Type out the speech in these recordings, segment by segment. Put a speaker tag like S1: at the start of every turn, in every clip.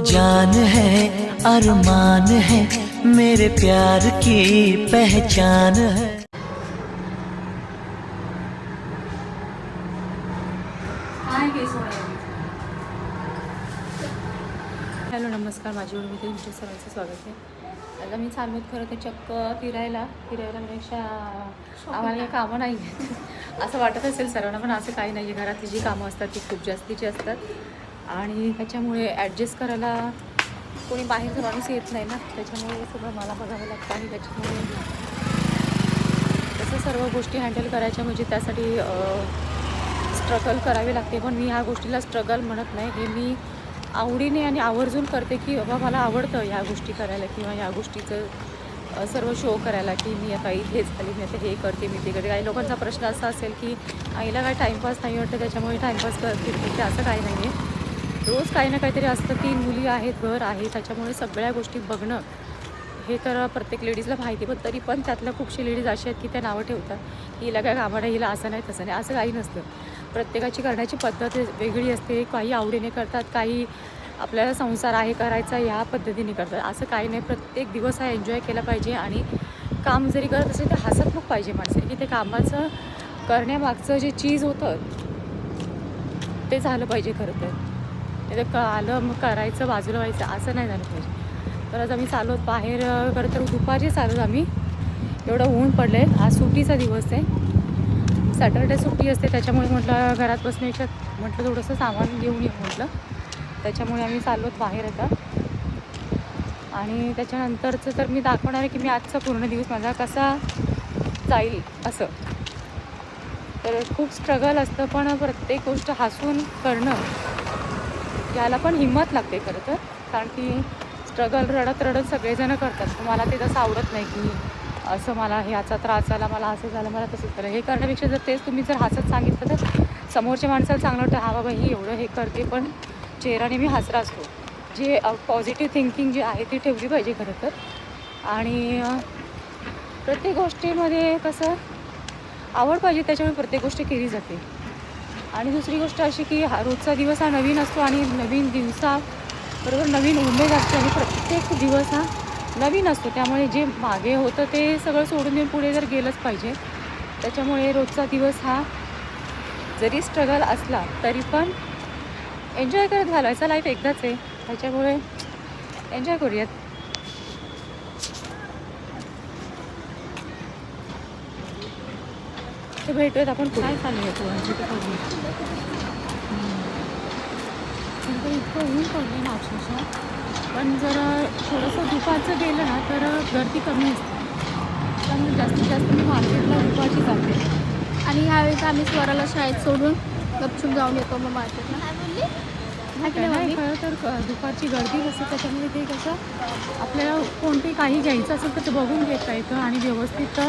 S1: जान है अरमान है मेरे प्यार की पहचान है।
S2: हॅलो नमस्कार माझी ओळखी तुमच्या सर्वांचं स्वागत आहे. आता मी चालू आहेत खरं तर चक्क फिरायला. फिरायला पेक्षा आम्हाला काही कामं नाही आहेत असं वाटत असेल सर्वांना पण असं काही नाही आहे घरातली जी कामं असतात ती खूप जास्तीची असतात. आणि त्याच्यामुळे ॲडजस्ट करायला कोणी बाहेरचा माणूस येत नाही ना. त्याच्यामुळे सगळं मला बघावं लागतं आणि त्याच्यामुळे तसं सर्व गोष्टी हँडल करायच्या म्हणजे त्यासाठी स्ट्रगल करावी लागते. पण मी ह्या गोष्टीला स्ट्रगल म्हणत नाही. हे मी आवडीने आणि आवर्जून करते की बाबा मला आवडतं ह्या गोष्टी करायला किंवा ह्या गोष्टीचं सर्व शो करायला की मी आता इथेच आली मी आता हे करते मी ते करते. काही लोकांचा प्रश्न असा असेल की आईला काय टाईमपास नाही वाटतं त्याच्यामुळे टाईमपास करते. असं काही नाही आहे रोज काही ना काहीतरी असतं तीन मुली आहेत घर आहे त्याच्यामुळे सगळ्या गोष्टी बघणं हे तर प्रत्येक लेडीजला माहिती पण तरी पण त्यातल्या खूपशे लेडीज अशी आहेत की त्या नावं ठेवतात हिला काय कामाला हिला असं नाही तसं नाही असं काही नसतं. प्रत्येकाची करण्याची पद्धत वेगळी असते. काही आवडीने करतात काही आपल्याला संसार आहे करायचा ह्या पद्धतीने करतात. असं काही नाही. प्रत्येक दिवस हा एन्जॉय केला पाहिजे आणि काम जरी करत असेल तर हसतमुख पाहिजे माणसं. की ते कामाचं करण्यामागचं जे चीज होतं ते झालं पाहिजे खरं तर. नाही तर क- आलं मग करायचं बाजूला व्हायचं असं नाही झालं पाहिजे. तर आज आम्ही चालू आहोत बाहेर खरं तर दुपारचे चालू आम्ही. एवढं ऊन पडलं आहे आज सुट्टीचा दिवस आहे. सॅटर्डे सुट्टी असते त्याच्यामुळे म्हटलं घरात बसण्याच्या म्हटलं थोडंसं सामान घेऊन येऊ म्हटलं. त्याच्यामुळे आम्ही चाललो आहोत बाहेर आता. आणि त्याच्यानंतरचं तर मी दाखवणार आहे की मी आजचा पूर्ण दिवस माझा कसा जाईल असं. तर खूप स्ट्रगल असतं पण प्रत्येक गोष्ट हसून करणं याला पण हिंमत लागते खरं तर. कारण की स्ट्रगल रडत रडत सगळेजण करतात. पण मला ते तसं आवडत नाही की असं मला ह्याचा त्रास झाला मला असं झालं मला तसंच झालं. हे करण्यापेक्षा जर तेच तुम्ही जर हसत सांगितलं तर समोरच्या माणसाला चांगलं वाटतं हा बाबा ही एवढं हे करते पण चेहराने मी हसरा असतो. जे पॉझिटिव्ह थिंकिंग जी आहे ती ठेवली पाहिजे खरं तर. आणि प्रत्येक गोष्टीमध्ये कसं आवड पाहिजे त्याच्यामुळे प्रत्येक गोष्ट केली जाते. आणि दुसरी गोष्ट अशी की हा रोजचा दिवस हा नवीन असतो आणि नवीन दिवसा बरोबर नवीन उमेद असते आणि प्रत्येक दिवस हा नवीन असतो. त्यामुळे जे मागे होतं ते सगळं सोडून देऊन पुढे जर गेलंच पाहिजे त्याच्यामुळे रोजचा दिवस हा जरी स्ट्रगल असला तरी पण एन्जॉय करत घालवायचा लाईफ एकदाच आहे. त्याच्यामुळे एन्जॉय करूयात. ते भेटूयात आपण काय चालू आहे पोरांची पण ते इतकं ऊन पडले ना अक्षरशः पण जर थोडंसं दुपारचं गेलं ना तर गर्दी कमी असते. त्यामुळे जास्तीत जास्त मी मार्केटला दुपारची जाते.
S3: आणि ह्यावेळेस आम्ही स्वराला शाळेत सोडून गपचूप जाऊन येतो मग मार्केटला.
S2: नाही तर क- दुपारची गर्दी असते त्याच्यामुळे ते कसं आपल्याला कोणते काही घ्यायचं असेल तर ते बघून घेता येतं आणि व्यवस्थित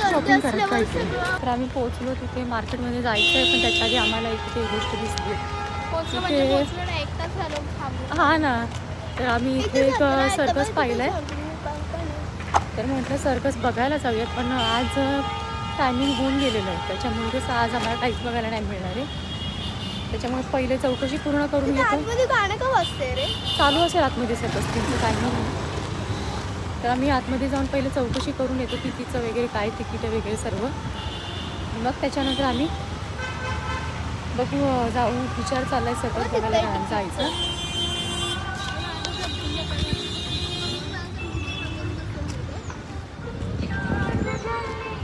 S2: शॉपिंग करता येते. तर आम्ही पोहोचलो तिथे मार्केटमध्ये जायचं आहे पण त्याच्या आधी आम्हाला इथे एक गोष्ट दिसली.
S3: पोचलो म्हणजे
S2: ते-
S3: पोचलो ना एक तास झालं थांबलो.
S2: हा ना. तर आम्ही इथे एक सर्कस पाहिलं आहे तर म्हटलं सर्कस बघायला जाऊयात पण आज टायमिंग होऊन गेलेलं आहे. त्याच्यामुळे कसं आज आम्हाला काहीच बघायला नाही मिळणार आहे. त्याच्यामुळे पहिले चौकशी पूर्ण करून घेतो
S3: गाणं का वाजते रे?
S2: चालू असेल आतमध्ये सर्कस त्यांचं टायमिंग तर आम्ही आतमध्ये जाऊन पहिले चौकशी करून येतो तिकीटचं वगैरे काय तिकीट वगैरे सर्व. मग त्याच्यानंतर आम्ही बघू जाऊ विचार चाललाय सर्कस बघायला जायचं.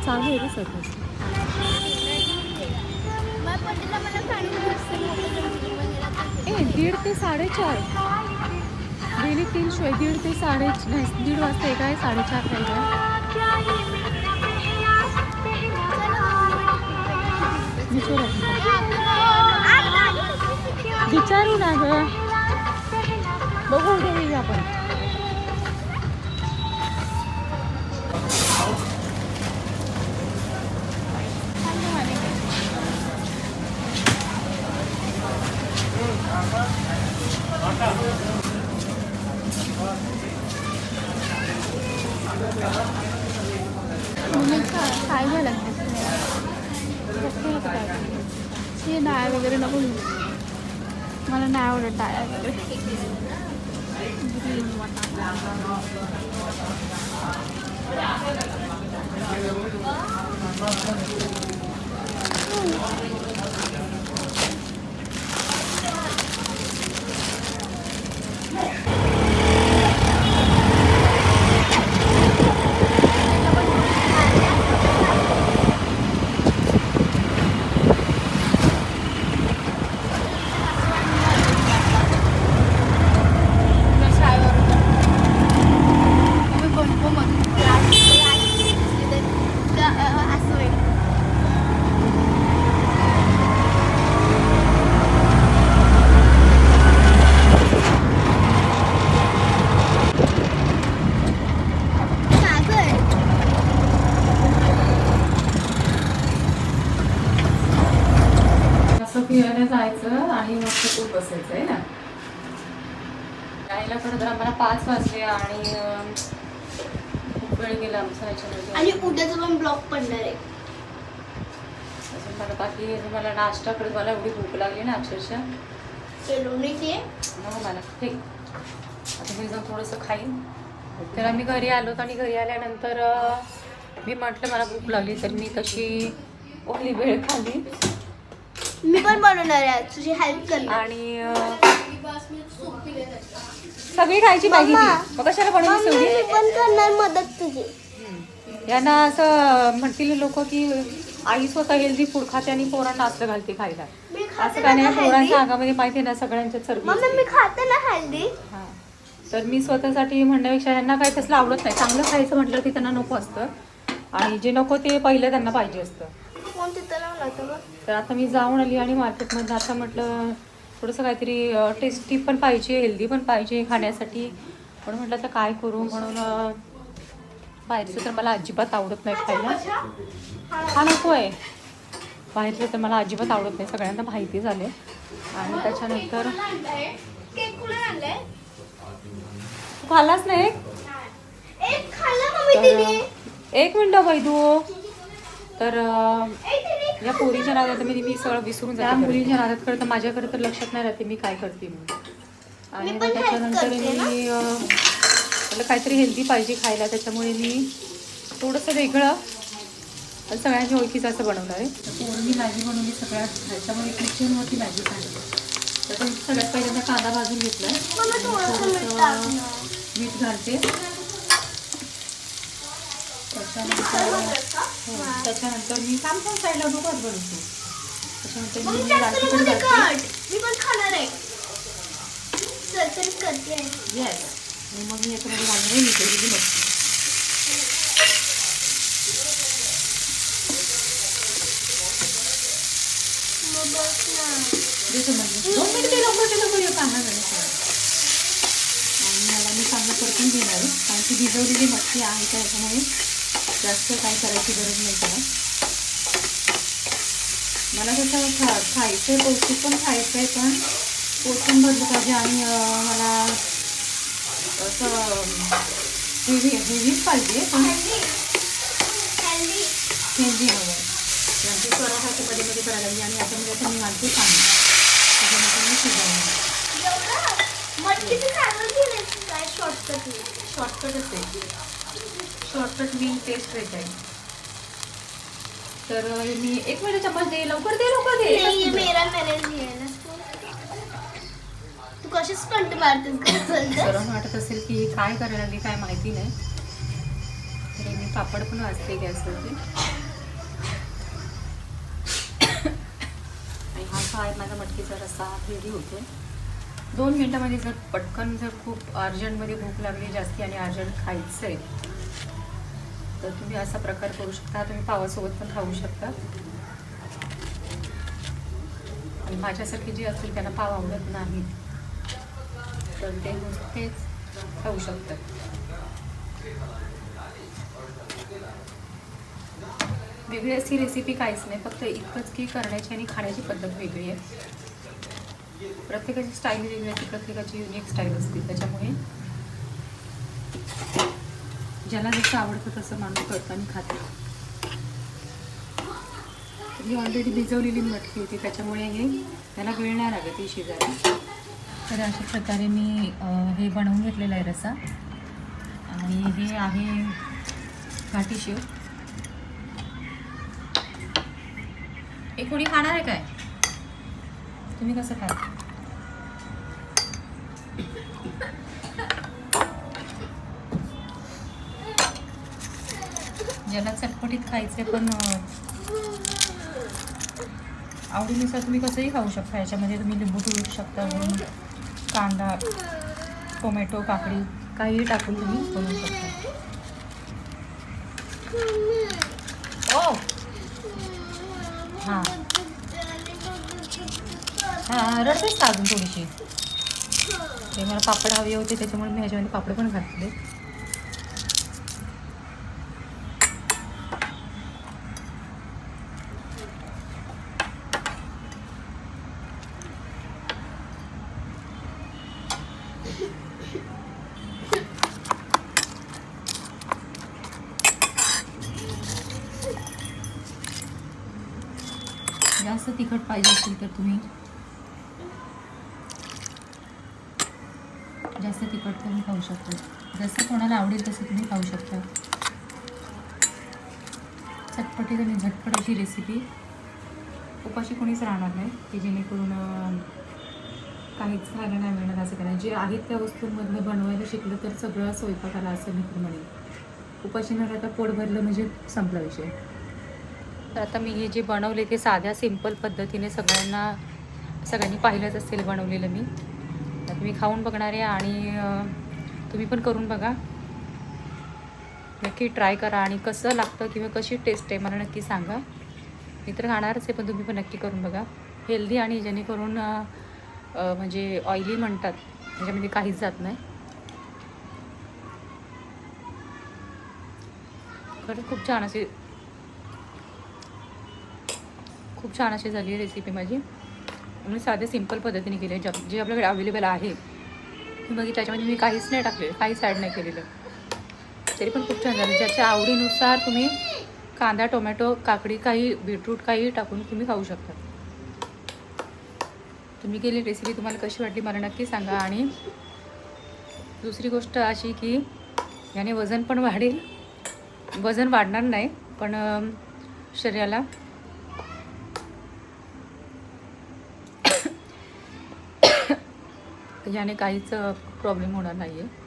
S2: चालू आहे रे
S3: मंदिरात
S2: दीड ते साडेचार. गेली तीन शो दीड ते साडे नाही दीड वाजता एक आहे साडेचार काही आहे. विचारू. ना ग. बघून उद्या आपण.
S3: मम्मी काय काय घ्यायला लागते
S2: बघते आता काय ते.
S3: हे डाळ वगैरे नको घेऊ. मला नाही आवडत डाळ वगैरे
S2: असं Thank you. आम्हाला पाच वाजले आणि खूप वेळ गेला आमचा याच्यामध्ये.
S3: आणि उद्याचा पण ब्लॉग पडणार आहे.
S2: अजून मला बाकी अजून मला नाश्ता करत मला एवढी भूक लागली ना अक्षरशः.
S3: ते
S2: नको मला. ठीक. आता मी जाऊन थोडंसं खाईन. तर आम्ही घरी आलो आणि घरी आल्यानंतर मी म्हटलं मला भूक लागली तर मी तशी ओली वेळ खाल्ली
S3: मी पण बनवणार आहे तुझी हेल्प करणार.
S2: आणि सगळी खायची ती मग कशाला बनवली
S3: मम्मी, मी
S2: सगळी
S3: पण करणार मदत तुझी.
S2: यांना असं म्हणतील लोक की आई स्वतः हेल्दी फूड खाते आणि पोरांना असलं घालते खायला.
S3: मी
S2: असं
S3: खाते
S2: काय
S3: ना
S2: नाही
S3: healthy.
S2: पोरांच्या अंगामध्ये माहिती आहे ना सगळ्यांच्या चरबी
S3: मम्मी
S2: असते.
S3: मी खाते ना हेल्दी
S2: हा. तर मी स्वतःसाठी म्हणण्यापेक्षा यांना काही तसलं आवडत नाही. चांगलं खायचं म्हटलं की त्यांना नको असतं. आणि जे नको ते पहिलं त्यांना पाहिजे असतं.
S3: फोन तिथं लावला होता बघ
S2: तर आता मी जाऊन आली आणि मार्केटमध्ये आता म्हटलं थोडंसं काहीतरी टेस्टी पण पाहिजे हेल्दी पण पाहिजे खाण्यासाठी. म्हणून म्हटलं तर काय करू? म्हणून बाहेरचं तर मला अजिबात आवडत नाही खायला. हा नको आहे. बाहेरचं तर मला अजिबात आवडत नाही सगळ्यांना माहिती झाले आणि त्याच्यानंतर तू खाल्लाच नाही
S3: एक?
S2: तर एक मिनटं वैदू तर या पोरीच्या नादात मी मी सगळं विसरून जाते. त्या मुलीच्या नादात करता माझ्याकडे तर लक्षात नाही राहते मी काय करते म्हणून. आणि
S3: मी
S2: मग त्याच्यानंतर. मी अं, मला काहीतरी हेल्दी पाहिजे खायला त्याच्यामुळे मी थोडंसं वेगळं सगळ्यांच्या ओळखीचं असं बनवणार आहे. तर पोरणी मॅगी बनवली सगळ्यात त्याच्यामुळे किचनवरती मॅगी सांगितली तर सगळ्यात पहिल्यांदा कांदा भाजून घेतला.
S3: मीठ
S2: घालते. त्याच्यानंतर हो, त्याच्यानंतर मी काम पण साईडला डोकंच बनवतो त्याच्यानंतर
S3: मम्मी
S2: मी
S3: जास्त
S2: लाल
S3: नको
S2: तिखट घालते
S3: तिखट. मी पण खाणार आहे चरचरीत करते आहे.
S2: येस आणि मग मी याच्यामध्ये घालणार आहे मिसळलेली मच्छी
S3: मग बस ना.
S2: जसं म्हणलं दोन मिनिटं लवकर ते लवकर कांदा घालायचा आणि मला मी चांगलं परतून घेणार आहे कारण ती भिजवलेली मच्छी आहे त्याच्यामुळे जास्त काय करायची गरज नाही त्याला मला कसं खा खायचं आहे पौष्टिक पण खायचं आहे पण पोट पण भरलं पाहिजे आणि मला असं हेवी हेवीच पाहिजे पण. हेल्दी हवं आहे. यांची स्वरासाठी मध्ये मध्ये करायला लागली आणि आता म्हणजे आता मी घालते पाणी मी शिजवणार
S3: shortcut नाही.
S2: शॉर्टकटच आहे. शॉर्टकट मी टेस्ट आहे. तर मी एक मिनिट चम्मच दे लवकर दे लवकर दे.
S3: मेरा है तू. कशी स्टंट मारतेस
S2: वाटत असेल की काय करायला लागली काय माहिती नाही. तर मी पापड पण वाजते गॅसवरती. हा काय माझा मटकीचा रस्सा रेडी होतो दोन मिनटामध्ये जर पटकन जर खूप अर्जंटमध्ये भूक लागली जास्ती आणि अर्जंट खायचं आहे तर तुम्ही असा प्रकार करू शकता. तुम्ही पावासोबत पण खाऊ शकता. आणि माझ्यासारखे जे असतील त्यांना पाव आवडत नाही तर ते नुसतेच खाऊ शकतात. वेगळी अशी रेसिपी काहीच नाही फक्त इतकंच की करण्याची आणि खाण्याची पद्धत वेगळी आहे. प्रत्येकाची स्टाईल वेगळी असते प्रत्येकाची युनिक स्टाईल असते. त्याच्यामुळे ज्याला जसं आवडतं तसं माणूस करतो आणि खातं. ही ऑलरेडी भिजवलेली मटकी होती त्याच्यामुळे हे त्याला वेळ नाही लागत ही शिजायला. तर अशा प्रकारे मी हे बनवून घेतलेलं आहे रसा आणि हे आहे घाटी शेव. हे कोणी खाणार आहे काय? तुम्ही कसं खाता ज्याला चटपटीत खायचे पण आवडीनुसार तुम्ही कसंही खाऊ शकता. याच्यामध्ये तुम्ही लिंबू पिळू शकता म्हणून कांदा टोमॅटो काकडी काहीही टाकून तुम्ही बनवू शकता. ओ! हां. हां रडतेच का अजून थोडीशी? ते मला पापड हवे होते त्याच्यामुळे मी ह्याच्यामध्ये पापड पण घातले. जास्त तिखट पाहिजे असेल तर तुम्ही. जास्त तिखट करून खाऊ शकता. जसं कोणाला आवडेल तसं तुम्ही खाऊ शकता. चटपटीत आणि झटपट अशी रेसिपी उपाशी कोणीच राहणार नाही की जेणेकरून काहीच खायला नाही मिळणार असं काय जे आहेत त्या वस्तूंमधलं बनवायला शिकलं तर सगळं स्वयंपाकाला असं मी तर म्हणेन. उपाशी न राहता पोट भरलं म्हणजे संपला विषय. तर आता मी हे जे बनवले ते साध्या सिंपल पद्धतीने सगळ्यांना सगळ्यांनी पाहिलंच असेल बनवलेलं मी. तर तुम्ही खाऊन बघणार आहे आणि तुम्ही पण करून बघा. नक्की ट्राय करा आणि कसं लागतं किंवा कशी टेस्ट आहे मला नक्की सांगा. मी तर खाणारच आहे पण तुम्ही पण नक्की करून बघा. हेल्दी आणि जेणेकरून म्हणजे ऑइली म्हणतात. त्याच्यामध्ये काहीच जात नाही. खरंच खूप छान अशी खूप छान अशी झाली आहे रेसिपी माझी. मी साध्या सिंपल पद्धतीने केली आहे. ज्या- जे आपल्याकडे अवेलेबल आहे मग त्याच्यामध्ये मी काहीच नाही टाकले काहीच ॲड नाही केलेलं. तरी पण खूप छान झालं. ज्याच्या आवडीनुसार तुम्ही कांदा टोमॅटो काकडी काही बीटरूट काही टाकून तुम्ही खाऊ शकता. तुम्ही केली रेसिपी तुम्हाला कशी वाटली मला नक्की सांगा. आणि दुसरी गोष्ट अशी की याने वजन पण वाढेल. वजन वाढणार नाही पण शरीराला याने काहीच प्रॉब्लेम होणार नाही आहे